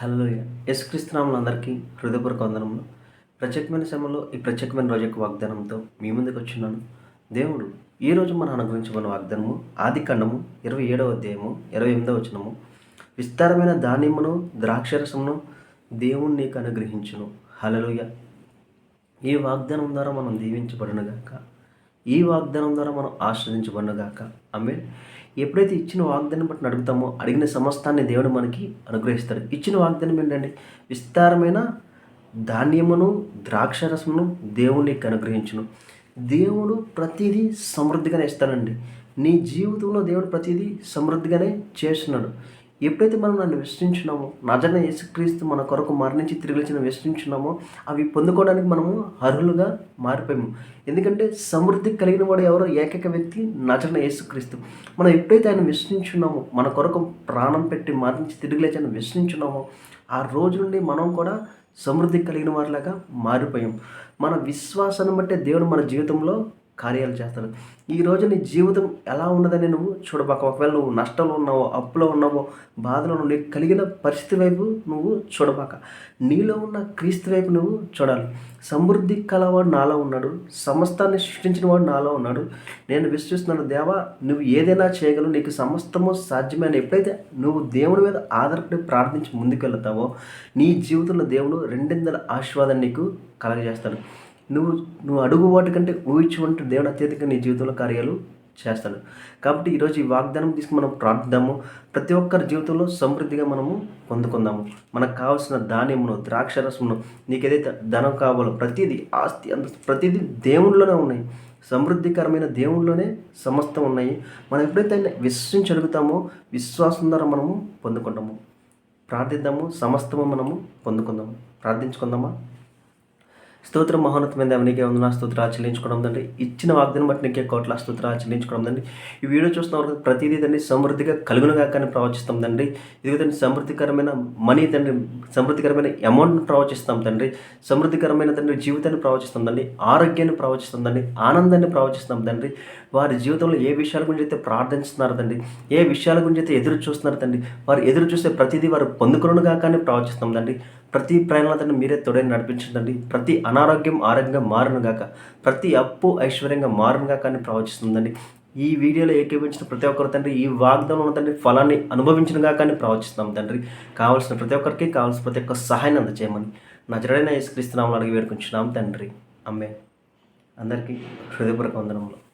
Hello యేసుక్రీస్తునాములు అందరికీ హృదయపూర్వక వందనములు. ప్రత్యేకమైన సమయంలో ఈ ప్రత్యేకమైన రోజు యొక్క వాగ్దానంతో మీ ముందుకు వచ్చినాను దేవుడు ఈ రోజు మన అనుగ్రహించబడిన వాగ్దానము ఆది ఖండము ఇరవై ఏడవ అధ్యాయము ఇరవై ఎనిమిదవ వచనము. విస్తారమైన ధాన్యమును ద్రాక్షరసమును దేవుడు నీకు అనుగ్రహించును. హలలుయ ఈ వాగ్దానం ద్వారా మనం దీవించబడినగాక ఈ వాగ్దానం ద్వారా మనం ఆశ్రదించబడినగాక. ఆమె ఎప్పుడైతే ఇచ్చిన వాగ్దానం బట్టి అడుగుతామో అడిగిన సమస్తాన్ని దేవుడు మనకి అనుగ్రహిస్తాడు. ఇచ్చిన వాగ్దానం ఏంటండి విస్తారమైన ధాన్యమును ద్రాక్షరసమును దేవునికి అనుగ్రహించును. దేవుడు ప్రతిదీ సమృద్ధిగానే ఇస్తాడండి. నీ జీవితంలో దేవుడు ప్రతిదీ సమృద్ధిగానే చేస్తున్నాడు. ఎప్పుడైతే మనం నన్ను విశ్వసించున్నామో నజన యేసుక్రీస్తు మన కొరకు మరణించి తిరిగి వచ్చిన విశ్వసించున్నామో అవి పొందుకోవడానికి మనము అర్హులుగా మారిపోయాము. ఎందుకంటే సమృద్ధి కలిగిన వాడు ఎవరో ఏకైక వ్యక్తి నజన యేసుక్రీస్తు. మనం ఎప్పుడైతే ఆయన విశ్వసించున్నామో మన కొరకు ప్రాణం పెట్టి మరణించి తిరిగి లేచిన ఆయన విశ్వసించున్నామో ఆ రోజు నుండి మనం కూడా సమృద్ధి కలిగిన వారిలాగా మారిపోయాం. మన విశ్వాసాన్ని బట్టే దేవుడు మన జీవితంలో కార్యాలు చేస్తాను. ఈరోజు నీ జీవితం ఎలా ఉన్నదని నువ్వు చూడబాక. ఒకవేళ నువ్వు నష్టంలో ఉన్నావో అప్పులో ఉన్నావో బాధలో నుండి నీకు కలిగిన పరిస్థితి వైపు నువ్వు చూడబాక. నీలో ఉన్న క్రీస్తు వైపు నువ్వు చూడాలి. సమృద్ధి కలవాడు నాలో ఉన్నాడు. సమస్తాన్ని సృష్టించిన వాడు నాలో ఉన్నాడు. నేను విశ్వసిస్తున్నాను దేవా నువ్వు ఏదైనా చేయగలవు. నీకు సమస్తము సాధ్యమైన ఎప్పుడైతే నువ్వు దేవుని మీద ఆధారపడి ప్రార్థించి ముందుకు వెళ్తావో నీ జీవితంలో దేవుడు రెండిందల ఆశీర్వాదాన్ని నీకు కలగజేస్తాడు. నువ్వు నువ్వు అడుగు వాటి కంటే ఊహించుకుంటూ దేవుడు అత్యధిక నీ జీవితంలో కార్యాలు చేస్తాడు. కాబట్టి ఈరోజు ఈ వాగ్దానం తీసుకుని మనం ప్రార్థిద్దాము. ప్రతి ఒక్కరి జీవితంలో సమృద్ధిగా మనము పొందుకుందాము. మనకు కావాల్సిన ధాన్యమును ద్రాక్షరసమును నీకు ఏదైతే ధనం కావాలో ప్రతిదీ ఆస్తి అంత ప్రతిదీ దేవుళ్ళలోనే ఉన్నాయి. సమృద్ధికరమైన దేవుళ్ళలోనే సమస్తం ఉన్నాయి. మనం ఎప్పుడైతే ఆయన విశ్వసించి అడుగుతామో విశ్వాసం ద్వారా మనము పొందుకుంటాము. ప్రార్థిద్దాము సమస్తము మనము పొందుకుందాము. ప్రార్థించుకుందామా? స్తోత్రం మహోన్నతమైన దేవునికి ఉంది నా స్తోత్రాలు చెల్లించుకోవడం తండ్రి. ఇచ్చిన వాగ్దానం బట్టి నీకే కోట్ల స్తోత్రాలు చెల్లించుకోవడం తండ్రి. ఈ వీడియో చూస్తున్న వరకు ప్రతిదీ తండ్రి సమృద్ధిగా కలుగునుగా కానీ ప్రవచిస్తాం తండ్రి. ఇది తండ్రి సమృద్ధికరమైన మనీ తండ్రి సమృద్ధికరమైన అమౌంట్ని ప్రవచిస్తాం తండ్రి. సమృద్ధికరమైన తండ్రి జీవితాన్ని ప్రవచిస్తాం తండ్రి. ఆరోగ్యాన్ని ప్రవచిస్తాం తండ్రి. ఆనందాన్ని ప్రవచిస్తాం తండ్రి. వారి జీవితంలో ఏ విషయాల గురించి అయితే ప్రార్థిస్తున్నారు తండ్రి ఏ విషయాల గురించి అయితే ఎదురు చూస్తున్నారు తండ్రి వారు ఎదురు చూసే ప్రతిదీ వారు పొందుకునుగా కానీ ప్రవచిస్తాం తండ్రి. ప్రతి ప్రయాణాలను మీరే తోడని నడిపించండి. ప్రతి అనారోగ్యం ఆరోగ్యంగా మారునుగాక ప్రతి అప్పు ఐశ్వర్యంగా మారునుగాక అని ప్రవచిస్తుందండి. ఈ వీడియోలో ఏకీపించిన ప్రతి ఒక్కరు తండ్రి ఈ వాగ్దానం ఉన్న తండ్రి ఫలాన్ని అనుభవించినగా కానీ ప్రవచిస్తాం తండ్రి. కావాల్సిన ప్రతి ఒక్కరికి కావాల్సిన ప్రతి ఒక్క సహాయాన్ని అందజేయమని నా జడైన యేసుక్రీస్తునామలు అడిగి వేడుకుంటున్నాం తండ్రి. అమ్మే అందరికీ హృదయపూర్వక వందనములు.